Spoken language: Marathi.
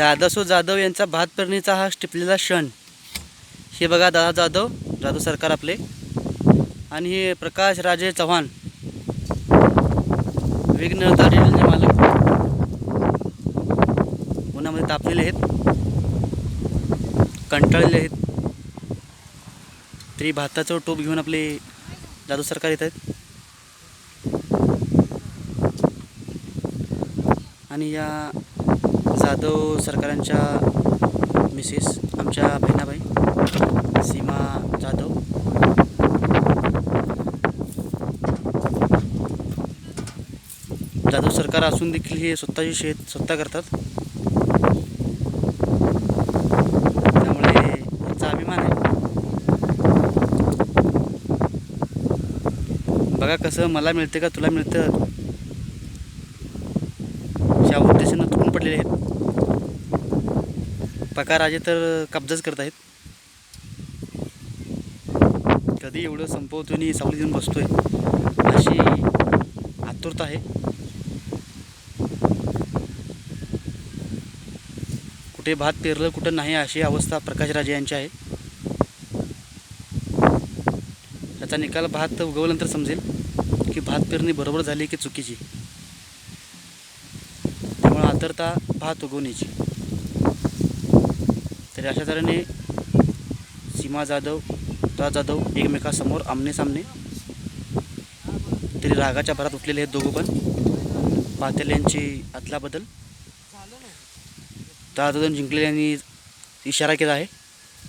दादासो जाधव यांचा भात पेरणीचा हा टिपलेला क्षण. हे बघा दादा जाधव जाधव सरकार आपले. आणि हे प्रकाश राजे चव्हाण. विघ्न डिलचे मालक. उन्हामध्ये तापलेले आहेत. कंटाळलेले आहेत. तरी भाताचं टोप घेऊन आपले जाधव सरकार येत आहेत. आणि या जाधव सरकारांच्या मिसेस आमच्या बहिणाबाई सीमा जाधव. जाधव सरकार असून देखील हे स्वतःची शेत स्वतः करतात. त्यामुळे त्यांचा अभिमान आहे. बघा कसं मला मिळते का तुला मिळतं? या उद्देशानं पडलेले आहेत. पकाराजे तर कब्जाच करत आहेत. कधी एवढं संपवतो आणि सावली देऊन बसतोय अशी आतुरता आहे. कुठे भात पेरलं कुठं नाही अशी अवस्था प्रकाशराजे यांची आहे. त्याचा निकाल भात उगवल्यानंतर समजेल की भात पेरणी बरोबर झाली की चुकीची. कमतरता पाहतो भात उगवण्याची तरी अशा तऱ्हेने सीमा जाधव दा जाधव एकमेकासमोर आमने सामने तरी रागाच्या भरात उठलेले आहेत दोघं पण. पातेल यांची अदलाबदल ता जाधव जिंकलेल्यांनी इशारा केला आहे.